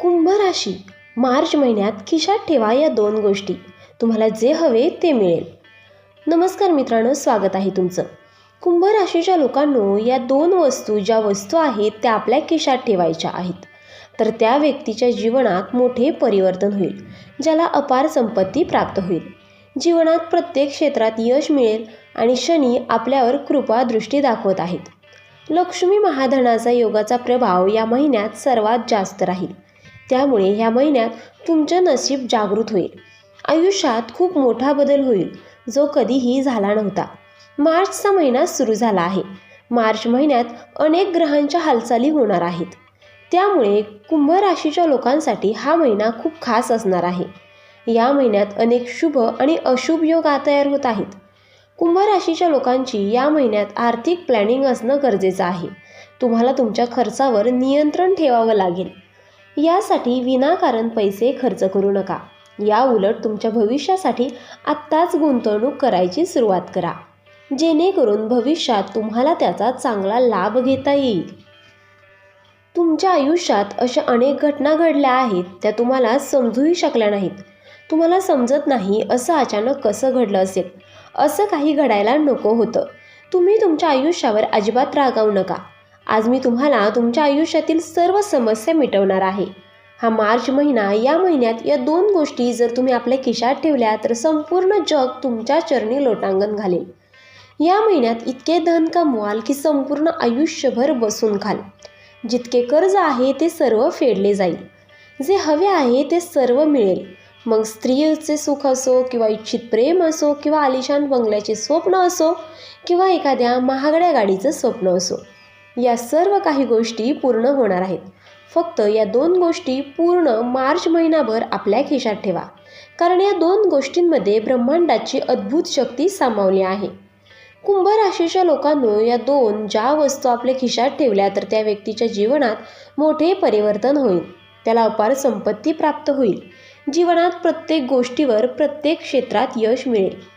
कुंभ राशी मार्च महिन्यात खिशात ठेवा या दोन गोष्टी. तुम्हाला जे हवे ते मिळेल. नमस्कार मित्रांनो स्वागत आहे तुमचं. कुंभ राशीच्या लोकांनो या दोन वस्तू ज्या वस्तू आहेत त्या आपल्या खिशात ठेवायच्या आहेत. तर त्या व्यक्तीच्या जीवनात मोठे परिवर्तन होईल ज्याला अपार संपत्ती प्राप्त होईल. जीवनात प्रत्येक क्षेत्रात यश मिळेल आणि शनी आपल्यावर कृपा दृष्टी दाखवत आहेत. लक्ष्मी महाधनाचा योगाचा प्रभाव या महिन्यात सर्वात जास्त राहील. त्यामुळे ह्या महिन्यात तुमचं नशीब जागृत होईल. आयुष्यात खूप मोठा बदल होईल जो कधीही झाला नव्हता. मार्चचा महिना सुरू झाला आहे. मार्च महिन्यात अनेक ग्रहांच्या हालचाली होणार आहेत. त्यामुळे कुंभ राशीच्या लोकांसाठी हा महिना खूप खास असणार आहे. या महिन्यात अनेक शुभ आणि अशुभ योग तयार होत आहेत. कुंभ राशीच्या लोकांची या महिन्यात आर्थिक प्लॅनिंग असणं गरजेचं आहे. तुम्हाला तुमच्या खर्चावर नियंत्रण ठेवावं लागेल. यासाठी विनाकारण पैसे खर्च करू नका. या उलट तुमच्या भविष्यासाठी आत्ताच गुंतवणूक करायची सुरुवात करा. जेणेकरून भविष्यात तुम्हाला त्याचा चांगला लाभ घेता येईल. तुमच्या आयुष्यात अशा अनेक घटना घडल्या आहेत त्या तुम्हाला समजूही शकल्या नाहीत. तुम्हाला समजत नाही असं अचानक कसं घडलं असेल. असं काही घडायला नको होतं. तुम्ही तुमच्या आयुष्यावर अजिबात रागावू नका. आज मी तुम्हाला तुमच्या आयुष्यातील सर्व समस्या मिटवणार आहे. हा मार्च महिना या महिन्यात या दोन गोष्टी जर तुम्ही आपल्या खिशात ठेवल्या तर संपूर्ण जग तुमच्या चरणी लोटांगण घालेल. या महिन्यात इतके धन कमवाल की संपूर्ण आयुष्यभर बसून खाल जितके कर्ज आहे ते सर्व फेडले जाईल. जे हवे आहे ते सर्व मिळेल. मग स्त्रीचे सुख असो किंवा इच्छित प्रेम असो किंवा आलिशान बंगल्याचे स्वप्न असो किंवा एखाद्या महागड्या गाडीचं स्वप्न असो. या सर्व काही गोष्टी पूर्ण होणार आहेत. फक्त या दोन गोष्टी पूर्ण मार्च महिनाभर आपल्या खिशात ठेवा. कारण या दोन गोष्टींमध्ये ब्रह्मांडाची अद्भुत शक्ती सामावली आहे. कुंभ राशीच्या लोकांनो या दोन ज्या वस्तू आपल्या खिशात ठेवल्या तर त्या व्यक्तीच्या जीवनात मोठे परिवर्तन होईल. त्याला अपार संपत्ती प्राप्त होईल. जीवनात प्रत्येक गोष्टीवर प्रत्येक क्षेत्रात यश मिळेल.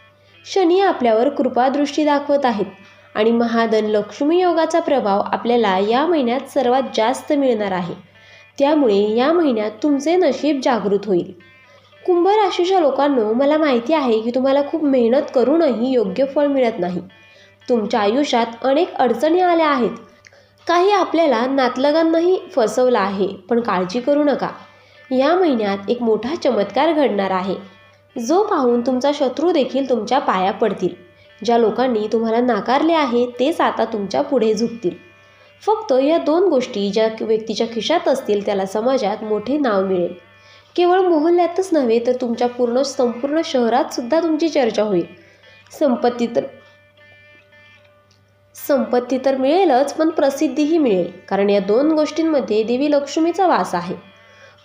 शनी आपल्यावर कृपादृष्टी दाखवत आहेत. आणि महाधन लक्ष्मी योगाचा प्रभाव आपल्याला या महिन्यात सर्वात जास्त मिळणार आहे. त्यामुळे या महिन्यात तुमचे नशीब जागृत होईल. कुंभ राशीच्या लोकांनो मला माहिती आहे की तुम्हाला खूप मेहनत करूनही योग्य फळ मिळत नाही. तुमच्या आयुष्यात अनेक अडचणी आल्या आहेत. काही आपल्याला नातलगांनाही फसवलं आहे पण काळजी करू नका. या महिन्यात एक मोठा चमत्कार घडणार आहे. जो पाहून तुमचा शत्रू देखील तुमच्या पाया पडतील. ज्या लोकांनी तुम्हाला नाकारले आहे तेच आता तुमच्यापुढे झुकतील. फक्त या दोन गोष्टी ज्या व्यक्तीच्या खिशात असतील त्याला समाजात मोठे नाव मिळेल. केवळ मोहल्ल्यातच नव्हे तर तुमच्या पूर्ण संपूर्ण शहरात सुद्धा तुमची चर्चा होईल. संपत्ती तर संपत्ती तर मिळेलच पण प्रसिद्धीही मिळेल कारण या दोन गोष्टींमध्ये देवी लक्ष्मीचा वास आहे.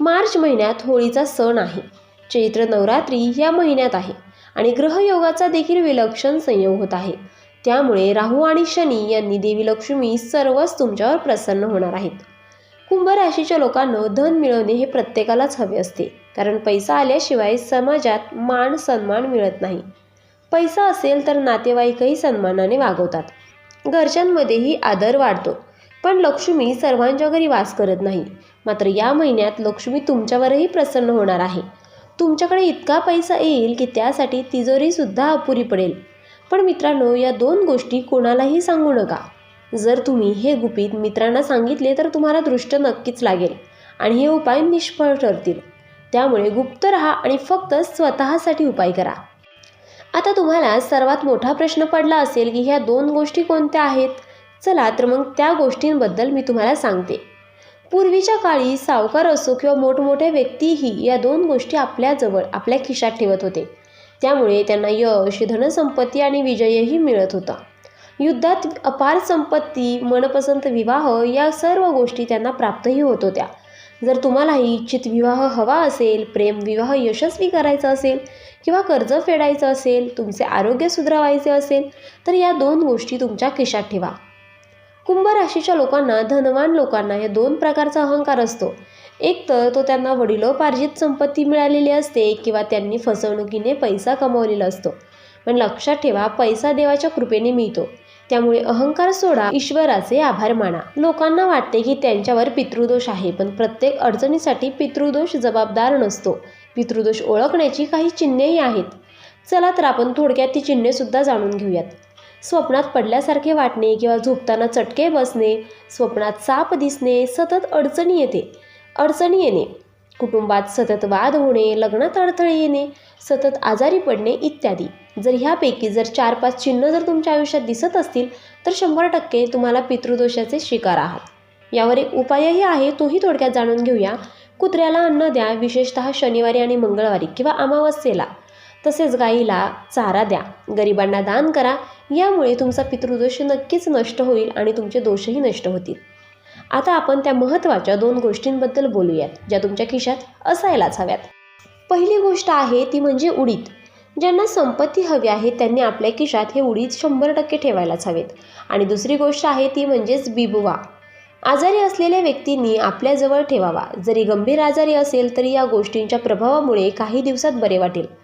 मार्च महिन्यात होळीचा सण आहे. चैत्र नवरात्री या महिन्यात आहे. आणि ग्रहयोगाचा देखील विलक्षण संयोग होत आहे. त्यामुळे राहू आणि शनी यांनी देवी लक्ष्मी सर्वच तुमच्यावर प्रसन्न होणार आहेत. कुंभ राशीच्या लोकांना धन मिळवणे हे प्रत्येकालाच हवे असते. कारण पैसा आल्याशिवाय समाजात मान सन्मान मिळत नाही. पैसा असेल तर नातेवाईकही सन्मानाने वागवतात. घरच्यांमध्येही आदर वाढतो. पण लक्ष्मी सर्वांच्या घरी वास करत नाही. मात्र या महिन्यात लक्ष्मी तुमच्यावरही प्रसन्न होणार आहे. तुमच्याकडे इतका पैसा येईल की त्यासाठी तिजोरीसुद्धा अपुरी पडेल. पण मित्रांनो या दोन गोष्टी कोणालाही सांगू नका. जर तुम्ही हे गुपित मित्रांना सांगितले तर तुम्हाला दृष्ट नक्कीच लागेल आणि हे उपाय निष्फळ ठरतील. त्यामुळे गुप्त राहा आणि फक्त स्वतःसाठी उपाय करा. आता तुम्हाला सर्वात मोठा प्रश्न पडला असेल की ह्या दोन गोष्टी कोणत्या आहेत? चला तर मग त्या गोष्टींबद्दल मी तुम्हाला सांगते. पूर्वीच्या काळी सावकार असो किंवा मोठमोठ्या व्यक्तीही या दोन गोष्टी आपल्याजवळ आपल्या खिशात ठेवत होते. त्यामुळे त्यांना यश धनसंपत्ती आणि विजयही मिळत होता. युद्धात अपार संपत्ती मनपसंत विवाह या सर्व गोष्टी त्यांना प्राप्तही होत होत्या. जर तुम्हालाही इच्छित विवाह हवा असेल प्रेम विवाह यशस्वी करायचा असेल किंवा कर्ज फेडायचं असेल तुमचे आरोग्य सुधारायचे असेल तर या दोन गोष्टी तुमच्या खिशात ठेवा. कुंभ राशीच्या लोकांना धनवान लोकांना या दोन प्रकारचा अहंकार असतो. एक तर तो त्यांना वडिलोपार्जित संपत्ती मिळालेली असते किंवा त्यांनी फसवणुकीने पैसा कमवलेला असतो. पण लक्षात ठेवा पैसा देवाच्या कृपेने मिळतो. त्यामुळे अहंकार सोडा ईश्वराचे आभार माना. लोकांना वाटते की त्यांच्यावर पितृदोष आहे पण प्रत्येक अडचणीसाठी पितृदोष जबाबदार नसतो. पितृदोष ओळखण्याची काही चिन्हेही आहेत. चला तर आपण थोडक्यात ती चिन्हे सुद्धा जाणून घेऊयात. स्वप्नात पडल्यासारखे वाटणे किंवा झोपताना चटके बसणे स्वप्नात साप दिसणे सतत अडचणी येते. अडचणी येणे. कुटुंबात सतत वाद होणे लग्नात अडथळे येणे सतत आजारी पडणे इत्यादी. जर ह्यापैकी जर चार पाच चिन्ह जर तुमच्या आयुष्यात दिसत असतील तर शंभर टक्के तुम्हाला पितृदोषाचे शिकार आहात. यावर एक उपायही आहे तोही थोडक्यात जाणून घेऊया. कुत्र्याला अन्न द्या विशेषतः शनिवारी आणि मंगळवारी किंवा अमावस्येला. तसेच गाईला चारा द्या. गरिबांना दान करा. यामुळे तुमचा पितृदोष नक्कीच नष्ट होईल आणि तुमचे दोषही नष्ट होतील. आता आपण त्या महत्त्वाच्या दोन गोष्टींबद्दल बोलूयात ज्या तुमच्या खिशात असायलाच हव्यात. पहिली गोष्ट आहे ती म्हणजे उडीद. ज्यांना संपत्ती हवी आहे त्यांनी आपल्या खिशात हे उडीद शंभर टक्के ठेवायलाच हवेत. आणि दुसरी गोष्ट आहे ती म्हणजेच बिबवा. आजारी असलेल्या व्यक्तींनी आपल्याजवळ ठेवावा. जरी गंभीर आजारी असेल तरी या गोष्टींच्या प्रभावामुळे काही दिवसात बरे वाटेल.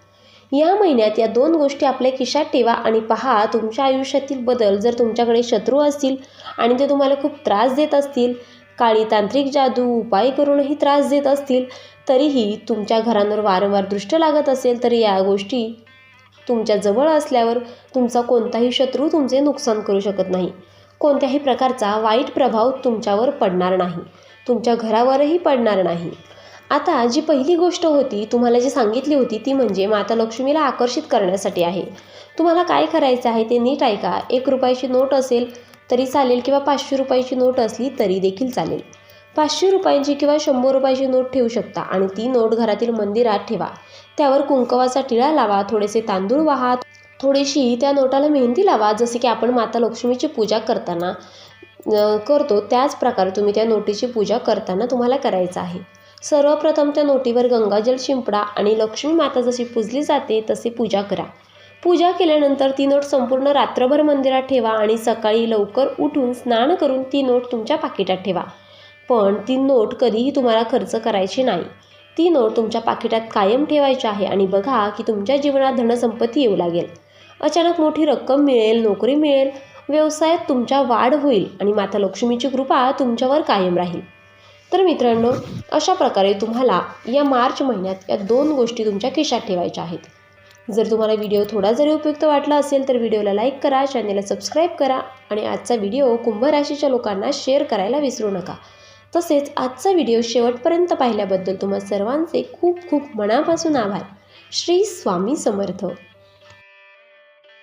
या महिन्यात या दोन गोष्टी आपल्या खिशात ठेवा आणि पहा तुमच्या आयुष्यातील बदल जर तुमच्याकडे शत्रू असतील आणि ते तुम्हाला खूप त्रास देत असतील काळी तांत्रिक जादू उपाय करूनही त्रास देत असतील तरीही तुमच्या घरांवर वारंवार दृष्ट लागत असेल तर या गोष्टी तुमच्या जवळ असल्यावर तुमचा कोणताही शत्रू तुमचे नुकसान करू शकत नाही. कोणत्याही प्रकारचा वाईट प्रभाव तुमच्यावर पडणार नाही. तुमच्या घरावरही पडणार नाही. आता जी पहिली गोष्ट होती तुम्हाला जी सांगितली होती ती म्हणजे माता लक्ष्मीला आकर्षित करण्यासाठी आहे. तुम्हाला काय करायचं आहे ते नीट ऐका. एक रुपयाची नोट असेल तरी चालेल किंवा पाचशे रुपयाची नोट असली तरी देखील चालेल. पाचशे रुपयांची किंवा शंभर रुपयाची नोट ठेवू शकता आणि ती नोट घरातील मंदिरात ठेवा. त्यावर कुंकवाचा टिळा लावा थोडेसे तांदूळ वाहा थोडीशी त्या नोटाला मेहंदी लावा जसे की आपण माता लक्ष्मीची पूजा करताना करतो त्याच प्रकारे तुम्ही त्या नोटीची पूजा करताना तुम्हाला करायचं आहे. सर्वप्रथम त्या नोटीवर गंगाजल शिंपडा आणि लक्ष्मी माता जशी पूजली जाते तसे पूजा करा. पूजा केल्यानंतर ती नोट संपूर्ण रात्रभर मंदिरात ठेवा आणि सकाळी लवकर उठून स्नान करून ती नोट तुमच्या पाकिटात ठेवा. पण ती नोट कधीही तुम्हाला खर्च करायची नाही. ती नोट तुमच्या पाकिटात कायम ठेवायची आहे आणि बघा की तुमच्या जीवनात धनसंपत्ती येऊ लागेल. अचानक मोठी रक्कम मिळेल नोकरी मिळेल व्यवसायात तुमच्या वाढ होईल आणि माता लक्ष्मीची कृपा तुमच्यावर कायम राहील. तर मित्रांनो अशा प्रकारे तुम्हाला या मार्च महिन्यात या दोन गोष्टी तुमच्या खिशात ठेवायच्या आहेत. जर तुम्हाला व्हिडिओ थोडा जरी उपयुक्त वाटला असेल तर व्हिडिओला लाईक करा चॅनेलला सबस्क्राईब करा आणि आजचा व्हिडिओ कुंभ राशीच्या लोकांना शेअर करायला विसरू नका. तसेच आजचा व्हिडिओ शेवटपर्यंत पाहिल्याबद्दल तुम्हा सर्वांचे खूप खूप मनापासून आभार. श्री स्वामी समर्थ.